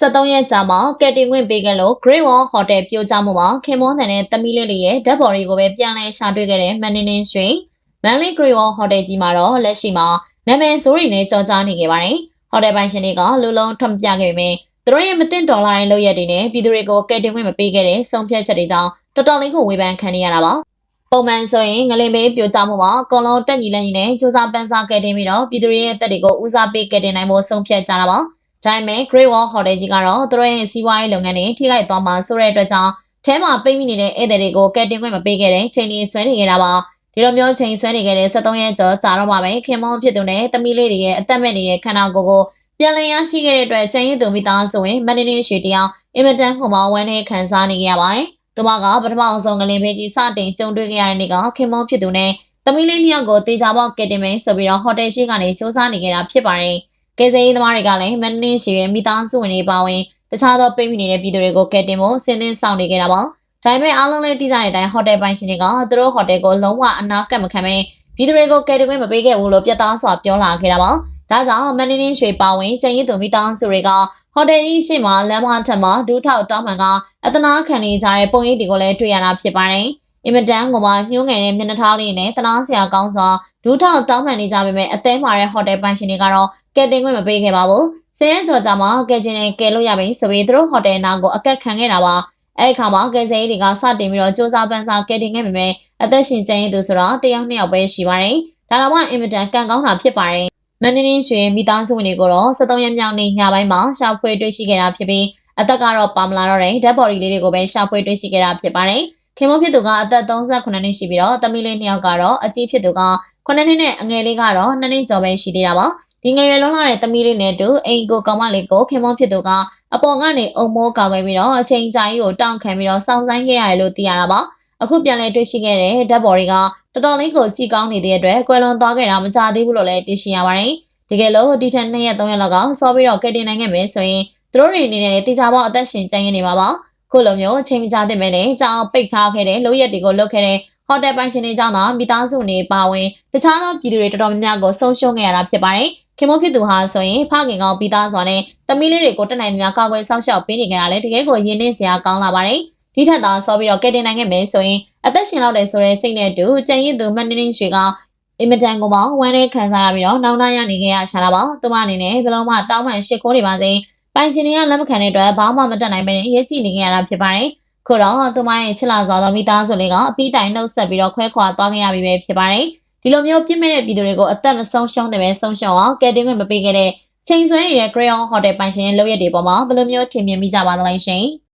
73ရက်ကြာမှကယ်တင်ခွင့်ပေးခဲ့လို့ Great Wall Hotel ပြိုကျမှုမှာခင်မောနယ်နဲ့တမီလေးလေးရဲ့ဓာတ်ပေါ်တွေကိုပဲပြန်လည်ရှာတွေ့ခဲ့တဲ့မန်နင်းနင်းရွှေမန်လေး Great Wall Hotel ကြီးမှာတော့လက်ရှိမှာနာမည်ဆိုးတွေနဲ့ကြော်ကြားနေခဲ့ပါတယ်။ Hotel ပိုင်ရှင်တွေကလူလုံးထွက်မပြခဲ့ပေမဲ့သူတို့ရဲ့မတင်ဒေါ်လာရဲ့လုပ်ရက်တွေနဲ့ပြည်သူတွေကိုကယ်တင်ခွင့်မပေးခဲ့တဲ့ဆုံးဖြတ်ချက်တွေကြောင့်တော်တော်လေးကိုဝေဖန်ခံနေရတာပါ။ပုံမှန်ဆိုရင်ငလင်ဘေးပြိုကျမှုမှာအကုန်လုံးတက်ညီလက်ညီနဲ့စူးစမ်းပန်းစားကယ်တင်ပြီးတော့ပြည်သူတွေရဲ့အသက်တွေကိုဦးစားပေးကယ်တင်နိုင်ဖို့ဆုံးဖြတ်ကြတာပါ။ ဒါပေမဲ့ Great Wall Hotel ကြီးကတော့သူတို့ရဲ့စီးပွားရေးလုပ်ငန်းတွေထိခိုက်သွားမှာဆိုတဲ့အတွက်ကြောင့်ထဲမှာပိတ်မိနေတဲ့ဧည့်သည်တွေကိုကယ်တင်ခွင့်မပေးခဲ့တဲ့ချိန်ကြီးဆွဲနေခဲ့တာပါ။ဒီလိုမျိုးချိန်ဆွဲနေခဲ့တဲ့73ရက်ကျော်ကြာတော့မှပဲခင်မုန်းဖြစ်သူနဲ့တမီးလေးတွေရဲ့အသက်မဲ့နေတဲ့ခန္ဓာကိုယ်ကိုပြန်လည်ရရှိခဲ့တဲ့အတွက်ကျန်ရည်သူမိသားစုဝင်မန်နေနေရွှေတယောက်အင်မတန်ဟိုမောင်းဝမ်းနဲ့ခံစားနေကြရပါတယ်။သူမကပထမအောင်ဆုံးငလင်ဖေးကြီးစတင်ကြုံတွေ့ခဲ့ရတဲ့နေ့ကခင်မုန်းဖြစ်သူနဲ့တမီးလေးနှစ်ယောက်ကိုတေချာပေါက်ကယ်တင်မယ်ဆိုပြီးတော့ဟိုတယ်ရှိကနေစူးစမ်းနေခဲ့တာဖြစ်ပါတယ်။ ကယ်ဆယ်ရေးသမားတွေကလည်းမန်နေရွှေရဲ့မိသားစုဝင်တွေပါဝင်တခြားသောပိတ်မိနေတဲ့ပြည်သူတွေကိုကယ်တင်ဖို့စဉ်းသင်းဆောင်နေခဲ့တာပါ။ဒါပေမဲ့အားလုံးလည်းသိကြတဲ့အတိုင်းဟိုတယ်ပိုင်ရှင်တွေကသူတို့ဟိုတယ်ကိုလုံးဝအနာကပ်မခံပဲပြည်သူတွေကိုကယ်တင်ခွင့်မပေးခဲ့ဘူးလို့ပြတ်သားစွာပြောလာခဲ့တာပါ။ဒါကြောင့်မန်နေနေရွှေပါဝင်ကျန်ရည်သူမိသားစုတွေကဟိုတယ်ကြီးရှိမှလမ်းမထက်မှာဒူးထောက်တောင်းမှန်ကအတနာခံနေကြတဲ့ပုံရိပ်တွေကိုလည်းတွေ့ရတာဖြစ်ပါတယ်။အင်မတန်ကမှညှိုးငယ်တဲ့မျက်နှာထားလေးနဲ့တနာစရာကောင်းစွာဒူးထောက်တောင်းမှန်နေကြပေမဲ့အသေးမာတဲ့ဟိုတယ်ပိုင်ရှင်တွေကတော့ ကယ်တင်ခွင့်မပေးခဲ့ပါဘူး။စင်းရဲကြော်ကြမှာကယ်ချင်နဲ့ကယ်လို့ရပြီဆိုပြီးသူတို့ဟိုတယ်နာကိုအကက်ခံခဲ့တာပါ။အဲ့ဒီခါမှာကယ်ဆယ်ရေးတွေကစတင်ပြီးတော့စူးစမ်းပန်းစားကယ်တင်ခဲ့ပေမဲ့အသက်ရှင်ကျန်ရည်သူဆိုတော့တယောက်နှစ်ယောက်ပဲရှိပါတယ်။ဒါတော့မှအင်မတန်ကန်ကောင်းတာဖြစ်ပါတယ်။မန်နင်းရွှေမိသားစုဝင်တွေကိုတော့73ရက်မြောက်နေ့ညပိုင်းမှာရှာဖွေတွေ့ရှိခဲ့တာဖြစ်ပြီးအသက်ကတော့ပါမလာတော့တဲ့ဓာတ်ဘော်ဒီလေးတွေကိုပဲရှာဖွေတွေ့ရှိခဲ့တာဖြစ်ပါတယ်။ခင်မဖြစ်သူကအသက်38နှစ်ရှိပြီးတော့တမီးလေးနှစ်ယောက်ကတော့အကြီးဖြစ်သူက9နှစ်နဲ့အငယ်လေးကတော့2နှစ်ကျော်ပဲရှိသေးတာပါ။ ဒီငယ်ရွယ်လုံးလာတဲ့တမီးလေးနဲ့တူအိမ်ကိုကောင်မလေးကိုခင်မဖြစ်သူကအပေါ်ကနေအုံမိုးကာကွယ်ပြီးတော့အချိန်ကြာကြီးကိုတောင့်ခံပြီးတော့စောင့်ဆိုင်းခဲ့ရတယ်လို့သိရတာပါ။အခုပြန်လဲတွေ့ရှိခဲ့တဲ့ဓာတ်ဘော်တွေကတော်တော်လေးကိုကြည်ကောင်းနေတဲ့အတွက်ကွယ်လွန်သွားခဲ့တာမကြသေးဘူးလို့လည်းသိရှိရပါတယ်။တကယ်လို့ဒီထက်2ရက်3ရက်လောက်ကစောပြီးတော့ကယ်တင်နိုင်ခဲ့မယ်ဆိုရင်သူတို့တွေအနေနဲ့တေချာပေါအသက်ရှင်ကျန်ရနေမှာပါခုလိုမျိုးအချိန်မကြာတဲ့မဲ့နဲ့ကြောင်ပိတ်ထားခဲ့တဲ့လိုရက်တွေကိုလုပ်ခဲ့တဲ့ ဟိုတယ်ပိုင်ရှင်တွေကြောင့်တော့မိသားစုနေပါဝင်တခြားသောပြည်သူတွေတော်တော်များများကိုဆုံးရှုံးခဲ့ရတာဖြစ်ပါတယ်ခင်မဖြစ်သူဟာဆိုရင်ဖခင်ကောင်ပြီးသားစွာနဲ့တမီးလေးတွေကိုတက်နိုင်သမျှကာကွယ်ဆောင်ရှောက်ပေးနေကြတာလေတကယ်ကိုရင်းနှီးစရာကောင်းလာပါတယ်ဒီထက်သာဆောပြီးတော့ကယ်တင်နိုင်ခဲ့မယ်ဆိုရင်အသက်ရှင်လောက်တယ်ဆိုတဲ့စိတ်နဲ့တူကြံရည်သူမန်နင်းရွှေကအင်မတန်ကိုမှဝမ်းနဲ့ခံစားရပြီးတော့နောင်တရနေခဲ့ရရှာတာပါသူမအနေနဲ့ဘယ်လုံးမှတောင်းပန်ရှစ်ခိုးနေပါစေပိုင်ရှင်တွေကလက်မခံတဲ့အတွက်ဘာမှမတတ်နိုင်ပဲနဲ့ရေးကြည့်နေကြရတာဖြစ်ပါတယ်။ ခုတော့သူမရဲ့ချစ်လာစွာသောမိသားစုလေးကအပီးတိုင်နှုတ်ဆက်ပြီးတော့ခွဲခွာသွားခဲ့ရပြီပဲဖြစ်ပါတယ်။ဒီလိုမျိုးပြစ်မဲ့တဲ့ပြည်သူတွေကိုအသက်မဆုံးရှုံးတယ်ပဲဆုံးရှုံးအောင်ကယ်တင်ခွင့်မပေးခဲ့တဲ့ချိန်ဆွဲနေတဲ့ Crayon Hotel ပိုင်ရှင်ရဲ့လုပ်ရက်တွေပေါ်မှာဘယ်လိုမျိုးထင်မြင်မိကြပါသလဲရှင်။